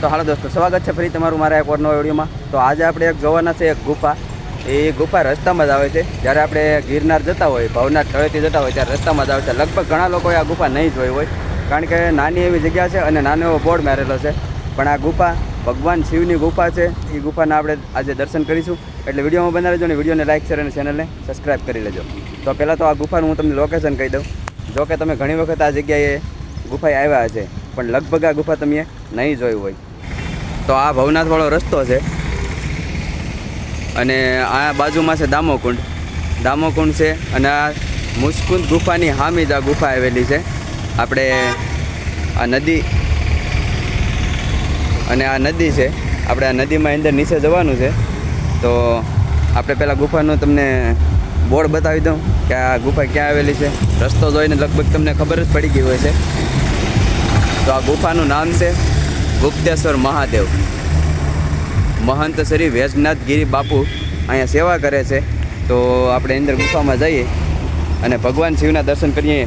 તો હાલો દોસ્તો, સ્વાગત છે ફરી તમારું મારા એક ઓરનો વિડીયોમાં તો આજે આપણે એક જોવાના છે એક ગુફા. એ ગુફા રસ્તામાં જ આવે છે. જ્યારે આપણે ગિરનાર જતા હોય, ભવનાથ તળેથી જતા હોય, ત્યારે રસ્તામાં જ આવે છે. લગભગ ઘણા લોકોએ આ ગુફા નહીં જોઈ હોય, કારણ કે નાની એવી જગ્યા છે અને નાનો એવો બોર્ડ મારેલો છે. પણ આ ગુફા ભગવાન શિવની ગુફા છે. એ ગુફાના આપણે આજે દર્શન કરીશું. એટલે વિડીયોમાં બનાવી લેજો અને વિડીયોને લાઇક શેર અને ચેનલને સબસ્ક્રાઈબ કરી લેજો. તો પહેલાં તો આ ગુફાનું હું તમને લોકેશન કહી દઉં. જો કે તમે ઘણી વખત આ જગ્યાએ ગુફાએ આવ્યા હશે, પણ લગભગ આ ગુફા તમે નહીં જોયું હોય. તો આ ભવનાથવાળો રસ્તો છે. અને આ બાજુમાં છે દામોકુંડ. દામોકુંડ છે અને આ મુસ્કુંદ ગુફાની હામી આ ગુફા આવેલી છે. આપણે આ નદી અને આ નદી છે. આપણે આ નદીમાં અંદર નીચે જવાનું છે. તો આપણે પહેલાં ગુફાનું તમને બોર્ડ બતાવી દઉં કે આ ગુફા ક્યાં આવેલી છે. રસ્તો જોઈને લગભગ તમને ખબર જ પડી ગઈ હોય છે. તો આ ગુફાનું નામ છે ગુપ્તેશ્વર મહાદેવ. મહંત શ્રી વૈજનાથ ગિરી બાપુ અહીંયા સેવા કરે છે. તો આપણે અંદર ગુફામાં જઈએ અને ભગવાન શિવના દર્શન કરીએ.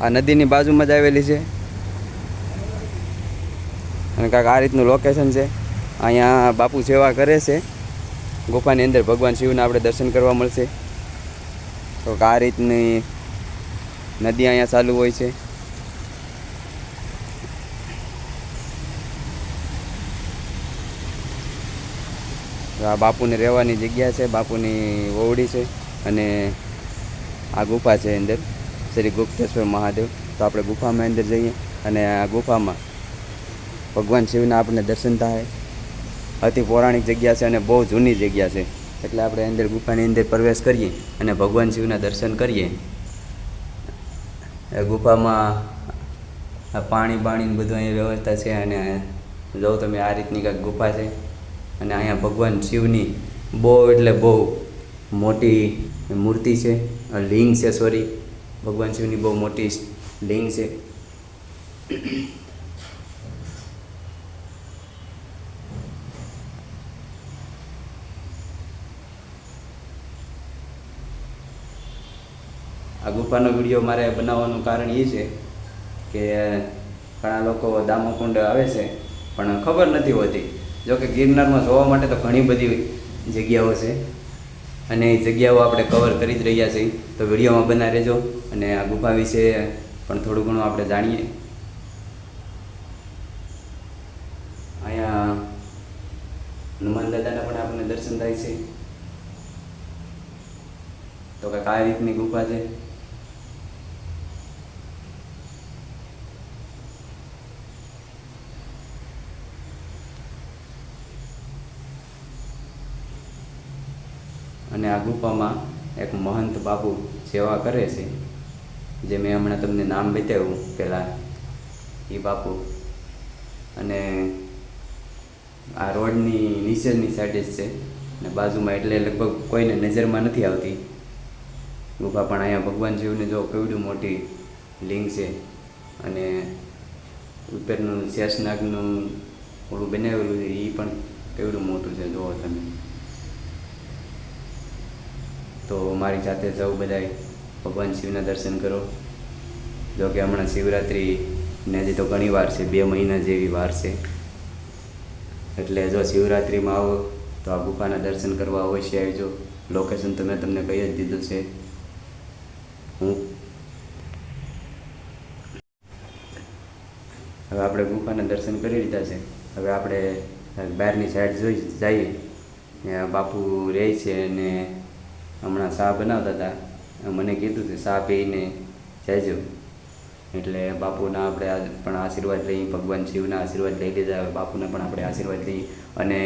આ નદીની બાજુમાં જ આવેલી છે. અને કાંઈક આ રીતનું લોકેશન છે. અહીંયા બાપુ સેવા કરે છે. ગુફાની અંદર ભગવાન શિવના આપણે દર્શન કરવા મળશે. તો આ રીતની નદી અહીંયા ચાલુ હોય છે. આ બાપુને રહેવાની જગ્યા છે, બાપુની ઓવડી છે અને આ ગુફા છે અંદર, શ્રી ગુપ્તેશ્વર મહાદેવ. તો આપણે ગુફામાં અંદર જઈએ અને આ ગુફામાં ભગવાન શિવના આપણને દર્શન થાય. અતિ પૌરાણિક જગ્યા છે અને બહુ જૂની જગ્યા છે. એટલે આપણે અંદર ગુફાની અંદર પ્રવેશ કરીએ અને ભગવાન શિવના દર્શન કરીએ. ગુફામાં પાણી બાણીની બધું અહીં વ્યવસ્થા છે અને જો તમે આ રીતની કાંઈક ગુફા છે અને અહીંયા ભગવાન શિવની બહુ એટલે બહુ મોટી મૂર્તિ છે. લિંગ છે સોરી ભગવાન શિવની બહુ મોટી લિંગ છે. આ ગુફાનો વીડિયો મારે બનાવવાનું કારણ એ છે કે ઘણા લોકો દામોકુંડ આવે છે, પણ ખબર નથી હોતી. જો કે ગિરનારમાં જોવા માટે તો ઘણી બધી જગ્યાઓ છે. અને એ જગ્યાઓ આપણે કવર કરી જ રહ્યા છીએ. તો વિડીયોમાં બના રહેજો અને આ ગુફા વિશે પણ થોડું ઘણું આપણે જાણીએ. અહીંયા હનુમાન દાદાના પણ આપણને દર્શન થાય છે. તો કે આ રીતની ગુફા છે. અને આ ગુફામાં એક મહંત બાપુ સેવા કરે છે, જે મેં હમણાં તમને નામ બતાવ્યું પહેલાં. એ બાપુ. અને આ રોડની નીચેની સાઈડે જ છે, અને બાજુમાં એટલે લગભગ કોઈને નજરમાં નથી આવતી. ગુફા પણ અહીંયા ભગવાન શિવને જો કેવડી મોટી લિંગ છે, અને ઉપરનું શેષનાગનું ઓલું બનાવેલું છે એ પણ કેવડું મોટું છે, જુઓ તમે. તો મારી સાથે સૌ બધાય. ભગવાન શિવના દર્શન કરો. જો કે હમણાં શિવરાત્રિ ને હજી તો ઘણી વાર છે, બે મહિના જેવી વાર છે. એટલે જો શિવરાત્રિમાં આવો, તો આ ગુફાના દર્શન કરવા અવશ્ય આવજો. લોકેશન તો મેં તમને કહી જ દીધું છે. હું હવે આપણે ગુફાના દર્શન કરી લીધા છે. હવે આપણે બહારની સાઈડ જોઈ જઈએ. બાપુ રહે છે અને હમણાં ચા બનાવતા હતા. મને કીધું હતું શા પીને જજો એટલે બાપુના આપણે પણ આશીર્વાદ લઈ, ભગવાન શિવના આશીર્વાદ લઈ લીધા બાપુના પણ આપણે આશીર્વાદ લઈ અને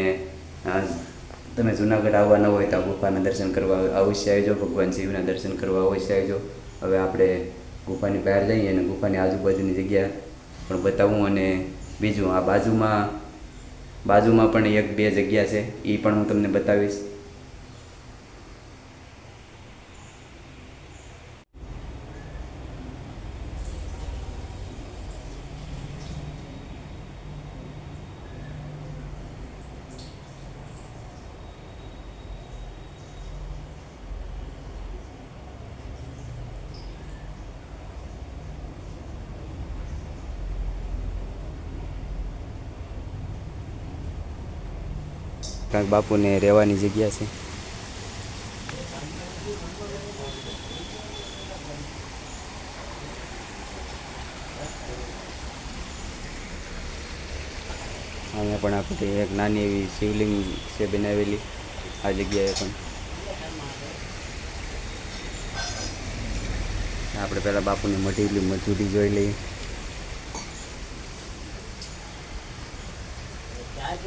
તમે જુનાગઢ આવવાના હોય તો ગુફાના દર્શન કરવા અવશ્ય આવજો, ભગવાન શિવના દર્શન કરવા અવશ્ય આવજો. હવે આપણે ગુફાની બહાર જઈએ અને ગુફાની આજુબાજુની જગ્યા પણ બતાવું અને બીજું આ બાજુમાં બાજુમાં પણ એક બે જગ્યા છે એ પણ હું તમને બતાવીશ. કાંઈક બાપુને રહેવાની જગ્યા છે. અહીંયા પણ આપણે એક નાની એવી શિવલિંગ છે બનાવેલી. આ જગ્યાએ પણ. આપણે પહેલાં બાપુની મઢી મજૂરી જોઈ લઈએ.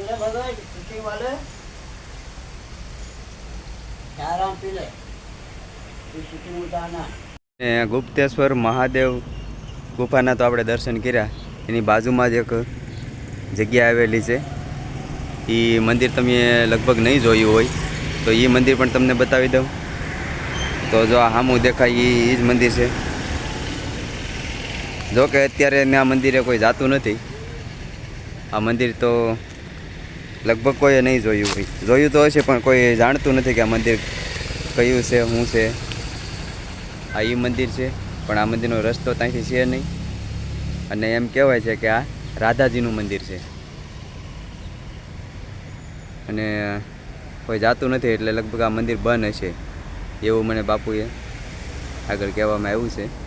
ચાય ભગવાન ખુશી વાલે. આરામ પી લે તું સુખી ઉતારના ને ગુપ્તેશ્વર, મહાદેવ, ગુફાના તો આપણે દર્શન કર્યા. એની બાજુમાં જ એક જગ્યા આવેલી છે. એ મંદિર તમે લગભગ નહીં જોયું હોય, તો એ મંદિર પણ તમને બતાવી દઉં. તો જો આ સામું દેખાય, એ જ મંદિર છે. જો કે અત્યારે આ મંદિરે કોઈ જાતું નથી. આ મંદિર તો લગભગ કોઈએ નહીં જોયું હોય. જોયું તો હશે, પણ કોઈ જાણતું નથી કે આ મંદિર કયું છે, શું છે. આ એ મંદિર છે, પણ આ મંદિરનો રસ્તો ત્યાંથી છે નહીં. અને એમ કહેવાય છે કે આ રાધાજીનું મંદિર છે. અને કોઈ જાતું નથી, એટલે લગભગ આ મંદિર બંધ હશે. એવું મને બાપુએ આગળ કહેવામાં આવ્યું છે.